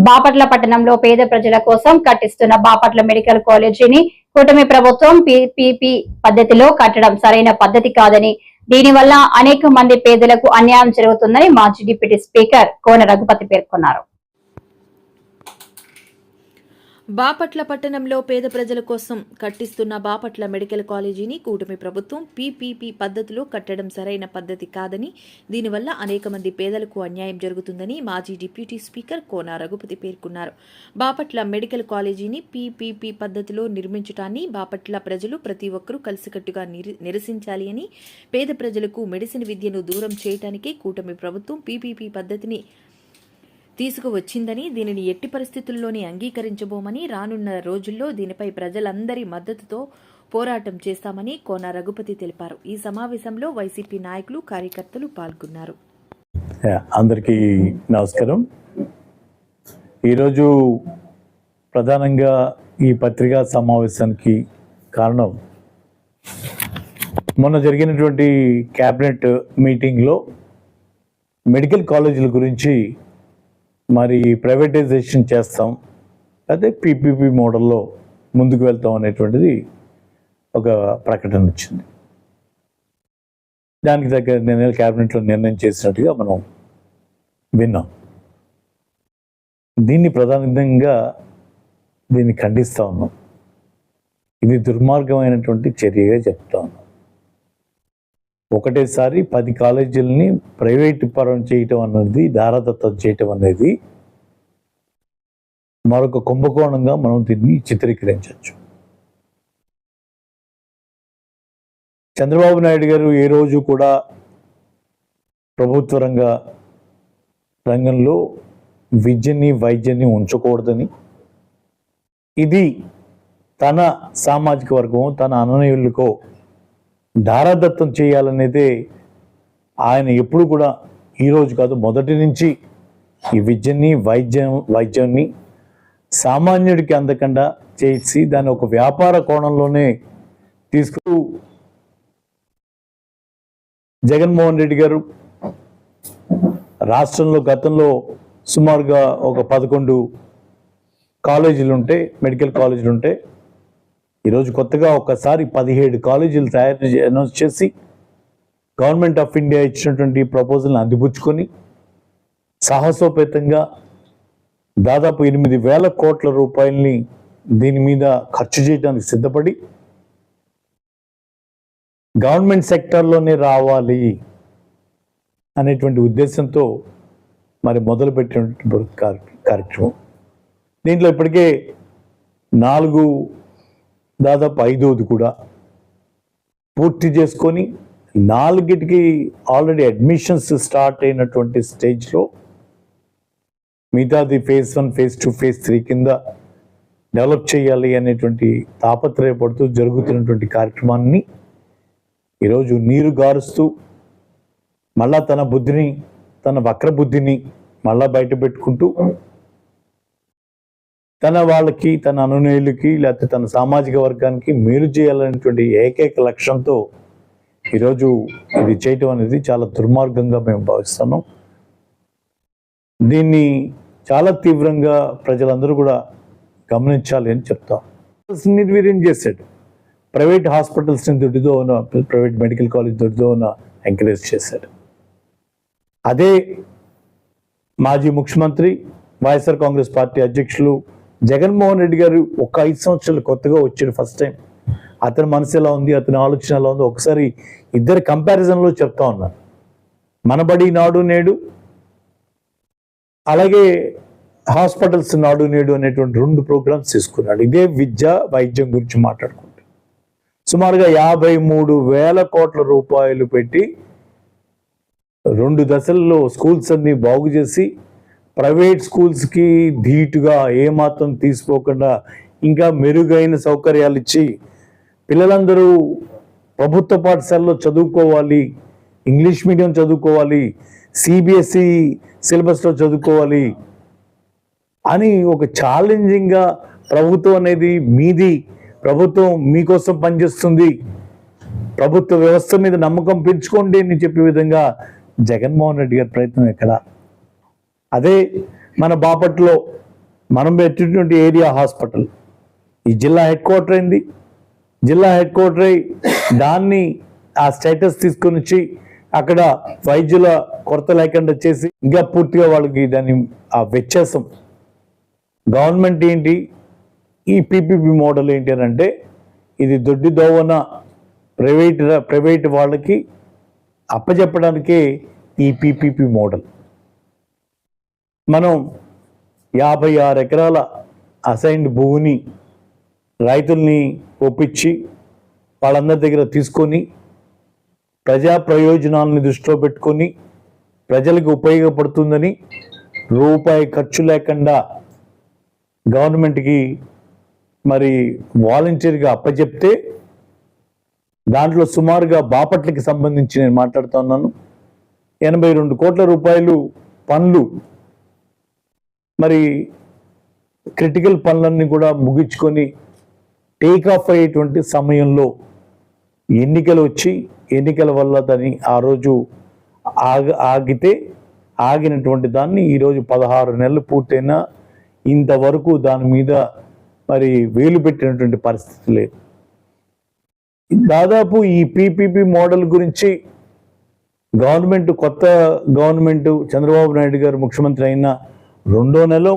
బాపట్ల పట్టణంలో పేద ప్రజల కోసం కట్టిస్తున్న బాపట్ల మెడికల్ కాలేజీని కూటమి ప్రభుత్వం పిపిపి పద్ధతిలో కట్టడం సరైన పద్ధతి కాదని దీనివల్ల అనేక మంది పేదలకు అన్యాయం జరుగుతుందని మాజీ డిప్యూటీ స్పీకర్ కోన రఘుపతి పేర్కొన్నారు. బాపట్ల పట్టణంలో పేద ప్రజల కోసం కట్టిస్తున్న బాపట్ల మెడికల్ కాలేజీని కూటమి ప్రభుత్వం పీపీపీ పద్ధతిలో కట్టడం సరైన పద్ధతి కాదని దీనివల్ల అనేక మంది పేదలకు అన్యాయం జరుగుతుందని మాజీ డిప్యూటీ స్పీకర్ కోన రఘుపతి పేర్కొన్నారు. బాపట్ల మెడికల్ కాలేజీని పీపీపీ పద్ధతిలో నిర్మించడాన్ని బాపట్ల ప్రజలు ప్రతి ఒక్కరూ కలిసికట్టుగా నిరసించాలి అని పేద ప్రజలకు మెడిసిన్ విద్యను దూరం చేయటానికే కూటమి ప్రభుత్వం పీపీపీ పద్ధతిని తీసుకువచ్చిందని దీనిని ఎట్టి పరిస్థితుల్లోనే అంగీకరించబోమని రానున్న రోజుల్లో దీనిపై ప్రజలందరి మద్దతుతో పోరాటం చేస్తామని కోన రఘుపతి తెలిపారు. ఈ సమావేశంలో వైసీపీ నాయకులు కార్యకర్తలు పాల్గొన్నారు. అందరికీ నమస్కారం. ఈరోజు ప్రధానంగా ఈ పత్రికా సమావేశానికి కారణం మొన్న జరిగినటువంటి క్యాబినెట్ మీటింగ్లో మెడికల్ కాలేజీల గురించి మరి ప్రైవేటైజేషన్ చేస్తాం. అదే పీపీపీ మోడల్లో ముందుకు వెళ్తాం అనేటువంటిది ఒక ప్రకటన వచ్చింది. దానికి దగ్గర నిర్ణయాలు క్యాబినెట్లో నిర్ణయం చేసినట్టుగా మనం విన్నాం. దీన్ని ప్రధానంగా దీన్ని ఖండిస్తా ఉన్నాం. ఇది దుర్మార్గమైనటువంటి చర్యగా చెప్తా ఉన్నాం. ఒకటేసారి పది కాలేజీలని ప్రైవేట్ పరం చేయటం అన్నది దారదత్తం చేయటం అనేది మరొక కుంభకోణంగా మనం దీన్ని చిత్రీకరించవచ్చు. చంద్రబాబు నాయుడు గారు ఏ రోజు కూడా ప్రభుత్వ రంగ రంగంలో విద్యని వైద్యని ఉంచకూడదని ఇది తన సామాజిక వర్గం తన అననయులకో దారాదత్తం చేయాలనేదే ఆయన ఎప్పుడు కూడా ఈరోజు కాదు మొదటి నుంచి ఈ విద్యని వైద్యం వైద్యాన్ని సామాన్యుడికి అందకుండా చేసి దాన్ని ఒక వ్యాపార కోణంలోనే తీసుకు జగన్మోహన్ రెడ్డి గారు రాష్ట్రంలో గతంలో సుమారుగా ఒక పదకొండు కాలేజీలు ఉంటే మెడికల్ కాలేజీలు ఉంటే ఈరోజు కొత్తగా ఒకసారి పదిహేడు కాలేజీలు తయారు అనౌన్స్ చేసి గవర్నమెంట్ ఆఫ్ ఇండియా ఇచ్చినటువంటి ప్రపోజల్ని అందిపుచ్చుకొని సాహసోపేతంగా దాదాపు ఎనిమిది వేల కోట్ల రూపాయల్ని దీని మీద ఖర్చు చేయడానికి సిద్ధపడి గవర్నమెంట్ సెక్టార్లోనే రావాలి అనేటువంటి ఉద్దేశంతో మరి మొదలుపెట్టినటువంటి కార్యక్రమం. దీంట్లో ఇప్పటికే నాలుగు దాదాపు ఐదోది కూడా పూర్తి చేసుకొని నాలుగిటికి ఆల్రెడీ అడ్మిషన్స్ స్టార్ట్ అయినటువంటి స్టేజ్లో మిగతాది phase one phase two phase three కింద డెవలప్ చేయాలి అనేటువంటి తాపత్రయపడుతూ జరుగుతున్నటువంటి కార్యక్రమాన్ని ఈరోజు నీరు గారుస్తూ మళ్ళా తన బుద్ధిని తన వక్ర బుద్ధిని మళ్ళా బయట పెట్టుకుంటూ తన వాళ్ళకి తన అనునయులకి లేకపోతే తన సామాజిక వర్గానికి మేలు చేయాలనేటువంటి ఏకైక లక్ష్యంతో ఈరోజు ఇది చేయటం అనేది చాలా దుర్మార్గంగా మేము భావిస్తున్నాం. దీన్ని చాలా తీవ్రంగా ప్రజలందరూ కూడా గమనించాలి అని చెప్తాం. నిర్వీర్యం చేశాడు. ప్రైవేట్ హాస్పిటల్స్ని దుడ్డుతో ఉన్న ప్రైవేట్ మెడికల్ కాలేజ్ దుడ్డుతో ఉన్న ఎంకరేజ్ చేశాడు. అదే మాజీ ముఖ్యమంత్రి వైఎస్ఆర్ కాంగ్రెస్ పార్టీ అధ్యక్షులు జగన్మోహన్ రెడ్డి గారు ఒక ఐదు సంవత్సరాలు కొత్తగా వచ్చాడు ఫస్ట్ టైం అతని మనసు ఎలా ఉంది? అతని ఆలోచన ఎలా ఉంది? ఒకసారి ఇద్దరు కంపారిజన్లో చెప్తా ఉన్నాను మనబడి నాడు నేడు అలాగే హాస్పిటల్స్ నాడు నేడు అనేటువంటి రెండు ప్రోగ్రామ్స్ తీసుకున్నాడు. ఇదే విద్య వైద్యం గురించి మాట్లాడుకుంటే. సుమారుగా యాభై మూడు వేల కోట్ల రూపాయలు పెట్టి రెండు దశల్లో స్కూల్స్ అన్ని బాగు చేసి ప్రైవేట్ స్కూల్స్కి ధీటుగా ఏమాత్రం తీసుకోకుండా ఇంకా మెరుగైన సౌకర్యాలు ఇచ్చి పిల్లలందరూ ప్రభుత్వ పాఠశాలలో చదువుకోవాలి ఇంగ్లీష్ మీడియం చదువుకోవాలి సిబిఎస్ఈ సిలబస్లో చదువుకోవాలి అని ఒక ఛాలెంజింగ్గా ప్రభుత్వం అనేది మీది ప్రభుత్వం మీకోసం పనిచేస్తుంది. ప్రభుత్వ వ్యవస్థ మీద నమ్మకం పెంచుకోండి అని చెప్పే విధంగా జగన్మోహన్ రెడ్డి గారి ప్రయత్నం ఎక్కడ? అదే మన బాపట్లో మనం పెట్టినటువంటి ఏరియా హాస్పిటల్. ఈ జిల్లా హెడ్ క్వార్టర్ అయింది. జిల్లా హెడ్ క్వార్టర్ అయి దాన్ని ఆ స్టేటస్ తీసుకొని వచ్చి అక్కడ వైద్యుల కొరత లేకుండా చేసి ఇంకా పూర్తిగా వాళ్ళకి దాన్ని ఆ వ్యత్యాసం. గవర్నమెంట్ ఏంటి? ఈ పీపీపీ మోడల్ ఏంటి అని అంటే ఇది దొడ్డి దోవన ప్రైవేట్ ప్రైవేట్ వాళ్ళకి అప్పచెప్పడానికే ఈ పీపీపీ మోడల్. మనం యాభై ఆరు ఎకరాల అసైన్డ్ భూమిని రైతుల్ని ఒప్పించి వాళ్ళందరి దగ్గర తీసుకొని ప్రజా ప్రయోజనాలను దృష్టిలో పెట్టుకొని ప్రజలకు ఉపయోగపడుతుందని రూపాయి ఖర్చు లేకుండా గవర్నమెంట్కి మరి వాలంటీర్గా అప్పచెప్తే దాంట్లో సుమారుగా బాపట్లకి సంబంధించి నేను మాట్లాడుతున్నాను ఎనభై రెండు కోట్ల రూపాయలు పనులు మరి క్రిటికల్ పనులన్నీ కూడా ముగించుకొని టేక్ ఆఫ్ అయ్యేటువంటి సమయంలో ఎన్నికలు వచ్చి ఎన్నికల వల్ల దాన్ని ఆ రోజు ఆగ ఆగితే ఆగినటువంటి దాన్ని ఈరోజు పదహారు నెలలు పూర్తయినా ఇంతవరకు దాని మీద మరి వేలు పెట్టినటువంటి పరిస్థితి లేదు. దాదాపు ఈ పీపీపీ మోడల్ గురించి గవర్నమెంట్ కొత్త గవర్నమెంట్ చంద్రబాబు నాయుడు గారు ముఖ్యమంత్రి అయిన రెండో నెల